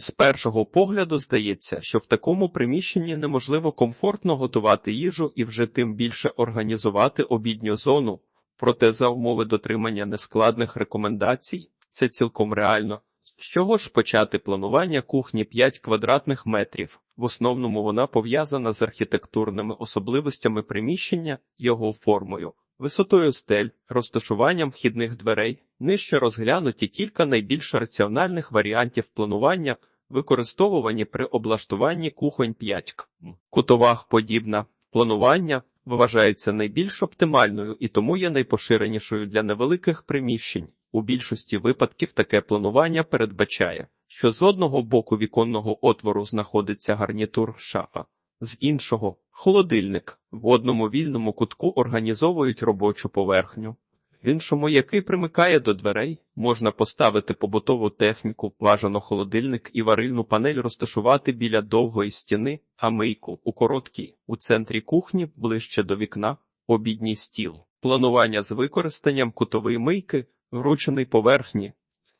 З першого погляду здається, що в такому приміщенні неможливо комфортно готувати їжу і вже тим більше організувати обідню зону. Проте за умови дотримання нескладних рекомендацій це цілком реально. З чого ж почати планування кухні 5 квадратних метрів? В основному вона пов'язана з архітектурними особливостями приміщення, його формою, висотою стель, розташуванням вхідних дверей. Нижче розглянуті кілька найбільш раціональних варіантів планування, використовувані при облаштуванні кухонь 5 Кутова подібна планування вважається найбільш оптимальною і тому є найпоширенішою для невеликих приміщень. У більшості випадків таке планування передбачає, що з одного боку віконного отвору знаходиться гарнітур шафа, з іншого холодильник. В одному вільному кутку організовують робочу поверхню. В іншому, який примикає до дверей, можна поставити побутову техніку, бажано холодильник і варильну панель розташувати біля довгої стіни, а мийку у короткій, у центрі кухні, ближче до вікна, обідній стіл. Планування з використанням кутової мийки, вручений поверхні.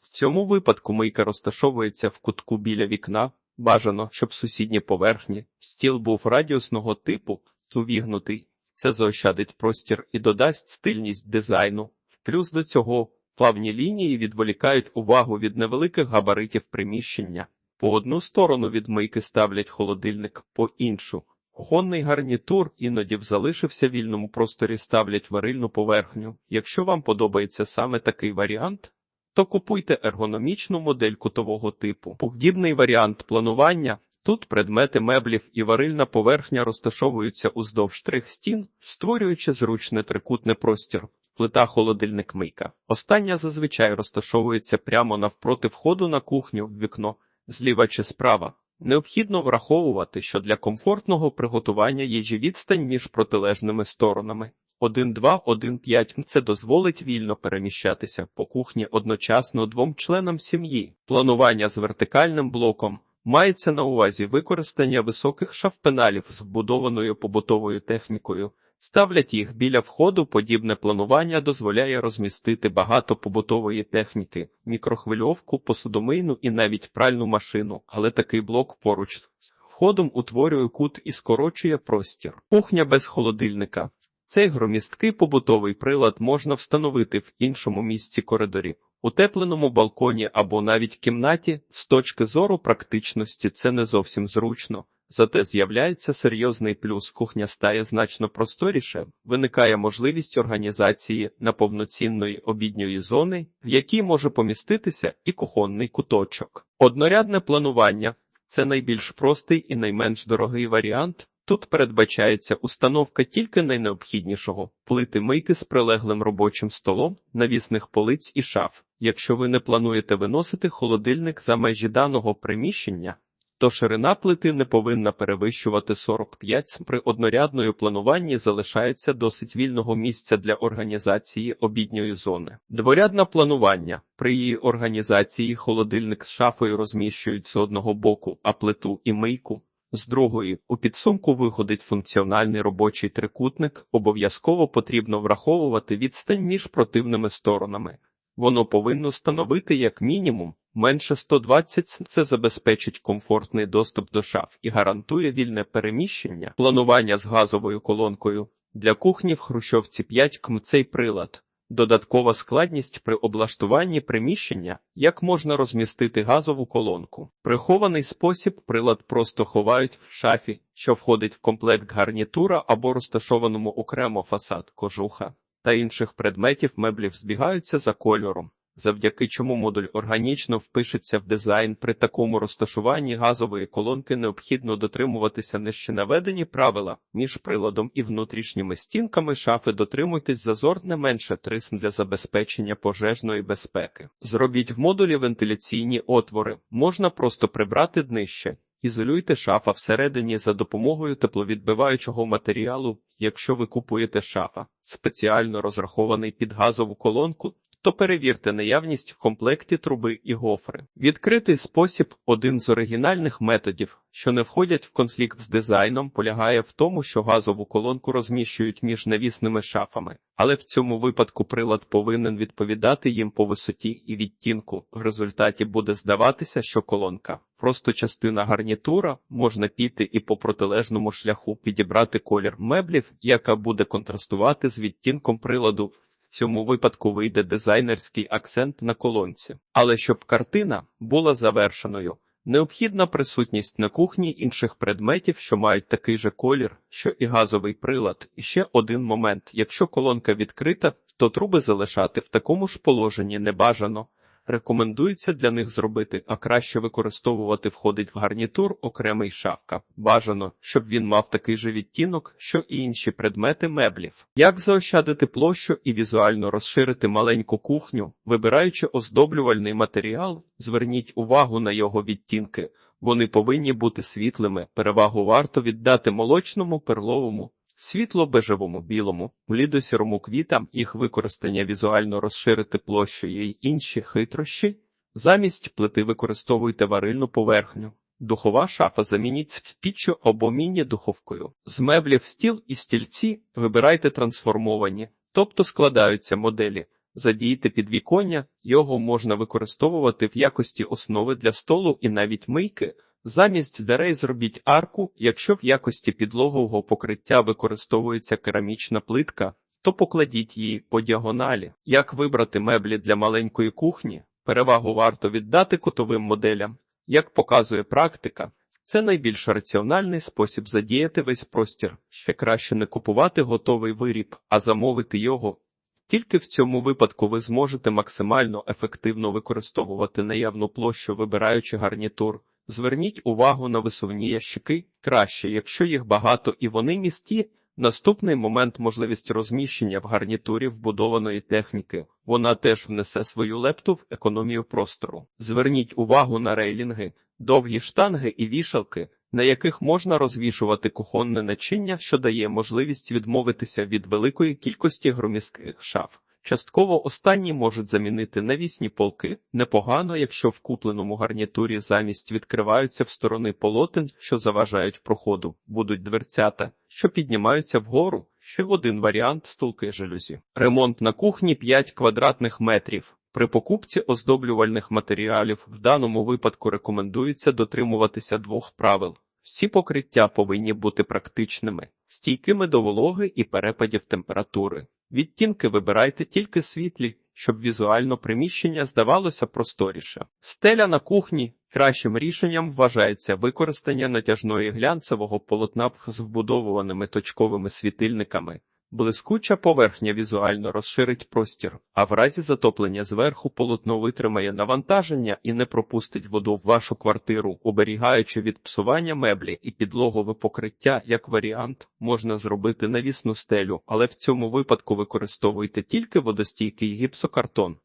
В цьому випадку мийка розташовується в кутку біля вікна, бажано, щоб сусідні поверхні, стіл був радіусного типу, увігнутий. Це заощадить простір і додасть стильність дизайну. Плюс до цього плавні лінії відволікають увагу від невеликих габаритів приміщення. По одну сторону від мийки ставлять холодильник, по іншу. Кухонний гарнітур іноді в залишився вільному просторі ставлять варильну поверхню. Якщо вам подобається саме такий варіант, то купуйте ергономічну модель кутового типу. Подібний варіант планування Тут предмети меблів і варильна поверхня розташовуються уздовж трьох стін, створюючи зручний трикутний простір. Плита холодильник мийка. Остання зазвичай розташовується прямо навпроти входу на кухню в вікно, зліва чи справа. Необхідно враховувати, що для комфортного приготування їжі відстань між протилежними сторонами 1-2-1-5 це дозволить вільно переміщатися по кухні одночасно двом членам сім'ї. Планування з вертикальним блоком. Мається на увазі використання високих шафпеналів з вбудованою побутовою технікою. Ставлять їх біля входу, подібне планування дозволяє розмістити багато побутової техніки, мікрохвильовку, посудомийну і навіть пральну машину, але такий блок поруч входом утворює кут і скорочує простір. Кухня без холодильника. Цей громісткий побутовий прилад можна встановити в іншому місці коридорі. Утепленому балконі або навіть кімнаті з точки зору практичності це не зовсім зручно, зате з'являється серйозний плюс. Кухня стає значно просторіше, виникає можливість організації на повноцінної обідньої зони, в якій може поміститися і кухонний куточок. Однорядне планування це найбільш простий і найменш дорогий варіант. Тут передбачається установка тільки найнеобхіднішого плити мийки з прилеглим робочим столом, навісних полиць і шаф. Якщо ви не плануєте виносити холодильник за межі даного приміщення, то ширина плити не повинна перевищувати 45 см. При однорядною плануванні залишається досить вільного місця для організації обідньої зони. Дворядне планування при її організації холодильник з шафою розміщують з одного боку, а плиту і мийку. З другої, у підсумку виходить функціональний робочий трикутник, обов'язково потрібно враховувати відстань між противними сторонами. Воно повинно становити як мінімум менше 120 см. Це забезпечить комфортний доступ до шаф і гарантує вільне переміщення, планування з газовою колонкою. Для кухні в Хрущовці 5 км цей прилад. Додаткова складність при облаштуванні приміщення, як можна розмістити газову колонку. Прихований спосіб прилад просто ховають в шафі, що входить в комплект гарнітура або розташованому окремо фасад кожуха та інших предметів меблів збігаються за кольором, завдяки чому модуль органічно впишеться в дизайн. При такому розташуванні газової колонки необхідно дотримуватися нижче наведені правила між приладом і внутрішніми стінками шафи дотримуйтесь зазор не менше 3 см для забезпечення пожежної безпеки. Зробіть в модулі вентиляційні отвори, можна просто прибрати днище. Ізолюйте шафа всередині за допомогою тепловідбиваючого матеріалу, якщо ви купуєте шафа, спеціально розрахований під газову колонку, то перевірте наявність в комплекті труби і гофри. Відкритий спосіб один з оригінальних методів, що не входять в конфлікт з дизайном, полягає в тому, що газову колонку розміщують між навісними шафами, але в цьому випадку прилад повинен відповідати їм по висоті і відтінку. В результаті буде здаватися, що колонка просто частина гарнітура, можна піти і по протилежному шляху підібрати колір меблів, яка буде контрастувати з відтінком приладу. Цьому випадку вийде дизайнерський акцент на колонці. Але щоб картина була завершеною, необхідна присутність на кухні інших предметів, що мають такий же колір, що і газовий прилад. І ще один момент: якщо колонка відкрита, то труби залишати в такому ж положенні не бажано. Рекомендується для них зробити, а краще використовувати входить в гарнітур окремий шафка. Бажано, щоб він мав такий же відтінок, що і інші предмети меблів. Як заощадити площу і візуально розширити маленьку кухню, вибираючи оздоблювальний матеріал, зверніть увагу на його відтінки. Вони повинні бути світлими. Перевагу варто віддати молочному, перловому, світло-бежевому білому, блідосірому квітам їх використання візуально розширити площею й інші хитрощі. Замість плити використовуйте варильну поверхню. Духова шафа замініть піччю або міні-духовкою. З меблів стіл і стільці вибирайте трансформовані, тобто складаються моделі. Задійте підвіконня, його можна використовувати в якості основи для столу і навіть мийки. Замість дверей зробіть арку, якщо в якості підлогового покриття використовується керамічна плитка, то покладіть її по діагоналі. Як вибрати меблі для маленької кухні? Перевагу варто віддати кутовим моделям. Як показує практика, це найбільш раціональний спосіб задіяти весь простір. Ще краще не купувати готовий виріб, а замовити його. Тільки в цьому випадку ви зможете максимально ефективно використовувати наявну площу, вибираючи гарнітур. Зверніть увагу на висувні ящики краще, якщо їх багато і вони місті. Наступний момент можливість розміщення в гарнітурі вбудованої техніки. Вона теж внесе свою лепту в економію простору. Зверніть увагу на рейлінги, довгі штанги і вішалки, на яких можна розвішувати кухонне начиння, що дає можливість відмовитися від великої кількості громістких шаф. Частково останні можуть замінити навісні полки непогано, якщо в купленому гарнітурі замість відкриваються в сторони полотен, що заважають проходу, будуть дверцята, що піднімаються вгору. Ще один варіант стулки жалюзі. Ремонт на кухні 5 квадратних метрів. При покупці оздоблювальних матеріалів в даному випадку рекомендується дотримуватися двох правил. Всі покриття повинні бути практичними, стійкими до вологи і перепадів температури. Відтінки вибирайте тільки світлі, щоб візуально приміщення здавалося просторіше. Стеля на кухні кращим рішенням вважається використання натяжної глянцевого полотна з вбудовуваними точковими світильниками. Блискуча поверхня візуально розширить простір, а в разі затоплення зверху полотно витримає навантаження і не пропустить воду в вашу квартиру, оберігаючи від псування меблі і підлогове покриття, як варіант, можна зробити навісну стелю, але в цьому випадку використовуйте тільки водостійкий гіпсокартон.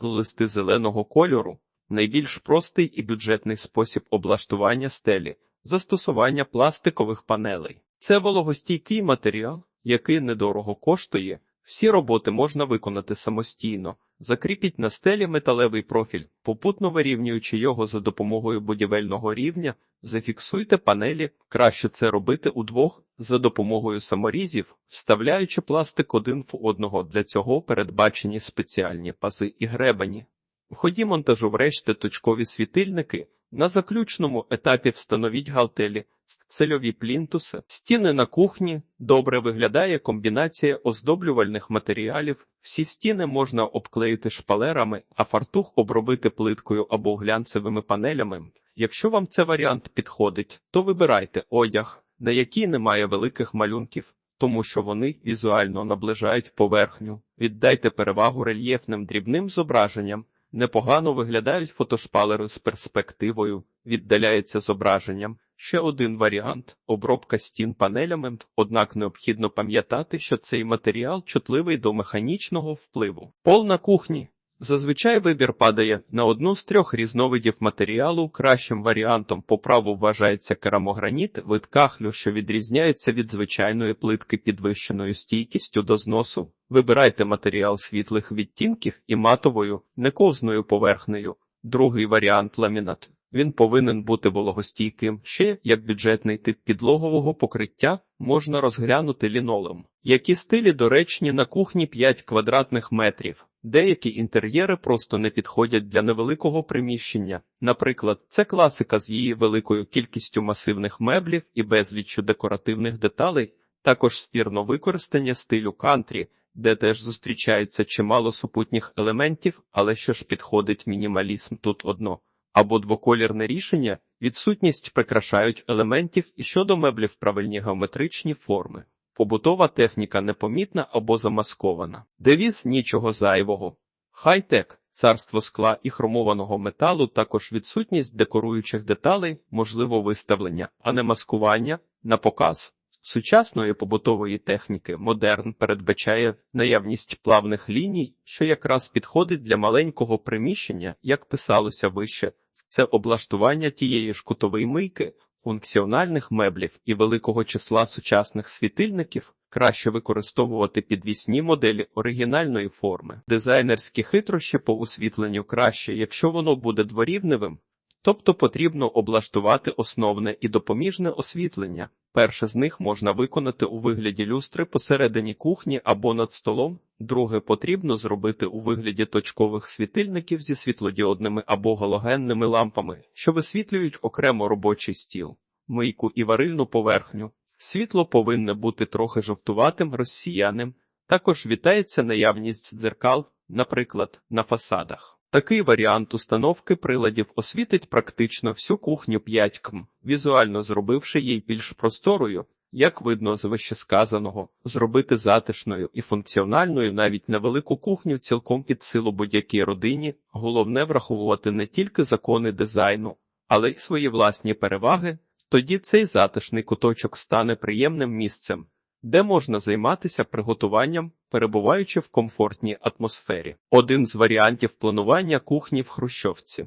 Листи зеленого кольору найбільш простий і бюджетний спосіб облаштування стелі, застосування пластикових панелей. Це вологостійкий матеріал який недорого коштує, всі роботи можна виконати самостійно. Закріпіть на стелі металевий профіль, попутно вирівнюючи його за допомогою будівельного рівня, зафіксуйте панелі, краще це робити удвох за допомогою саморізів, вставляючи пластик один в одного. Для цього передбачені спеціальні пази і гребені. В ході монтажу врешті точкові світильники. На заключному етапі встановіть галтелі, цельові плінтуси, стіни на кухні. Добре виглядає комбінація оздоблювальних матеріалів. Всі стіни можна обклеїти шпалерами, а фартух обробити плиткою або глянцевими панелями. Якщо вам цей варіант підходить, то вибирайте одяг, на який немає великих малюнків. Тому що вони візуально наближають поверхню. Віддайте перевагу рельєфним дрібним зображенням. Непогано виглядають фотошпалери з перспективою, віддаляється зображенням. Ще один варіант обробка стін панелями, однак необхідно пам'ятати, що цей матеріал чутливий до механічного впливу. Пол на кухні. Зазвичай вибір падає на одну з трьох різновидів матеріалу. Кращим варіантом по праву вважається керамограніт, вид кахлю, що відрізняється від звичайної плитки підвищеною стійкістю до зносу. Вибирайте матеріал світлих відтінків і матовою, нековзною поверхнею. Другий варіант ламінат. Він повинен бути вологостійким. Ще як бюджетний тип підлогового покриття можна розглянути лінолеум. Які стилі доречні на кухні 5 квадратних метрів. Деякі інтер'єри просто не підходять для невеликого приміщення. Наприклад, це класика з її великою кількістю масивних меблів і безліччю декоративних деталей, також спірно використання стилю кантрі, де теж зустрічається чимало супутніх елементів, але що ж підходить мінімалізм тут одно. Або двоколірне рішення, відсутність прикрашають елементів і щодо меблів правильні геометричні форми. Побутова техніка непомітна або замаскована. Девіз нічого зайвого. Хай-тек, царство скла і хромованого металу, також відсутність декоруючих деталей, можливо виставлення, а не маскування на показ. Сучасної побутової техніки модерн передбачає наявність плавних ліній, що якраз підходить для маленького приміщення, як писалося вище. Це облаштування тієї ж кутової мийки, функціональних меблів і великого числа сучасних світильників. Краще використовувати підвісні моделі оригінальної форми. Дизайнерські хитрощі по освітленню краще, якщо воно буде дворівневим, тобто потрібно облаштувати основне і допоміжне освітлення. Перше з них можна виконати у вигляді люстри посередині кухні або над столом, друге потрібно зробити у вигляді точкових світильників зі світлодіодними або галогенними лампами, що висвітлюють окремо робочий стіл, мийку і варильну поверхню. Світло повинне бути трохи жовтуватим, розсіяним. Також вітається наявність дзеркал, наприклад, на фасадах. Такий варіант установки приладів освітить практично всю кухню 5 км, візуально зробивши її більш просторою, як видно з вищесказаного, зробити затишною і функціональною навіть невелику кухню цілком під силу будь-якій родині, головне враховувати не тільки закони дизайну, але й свої власні переваги, тоді цей затишний куточок стане приємним місцем, де можна займатися приготуванням, перебуваючи в комфортній атмосфері. Один з варіантів планування кухні в Хрущовці.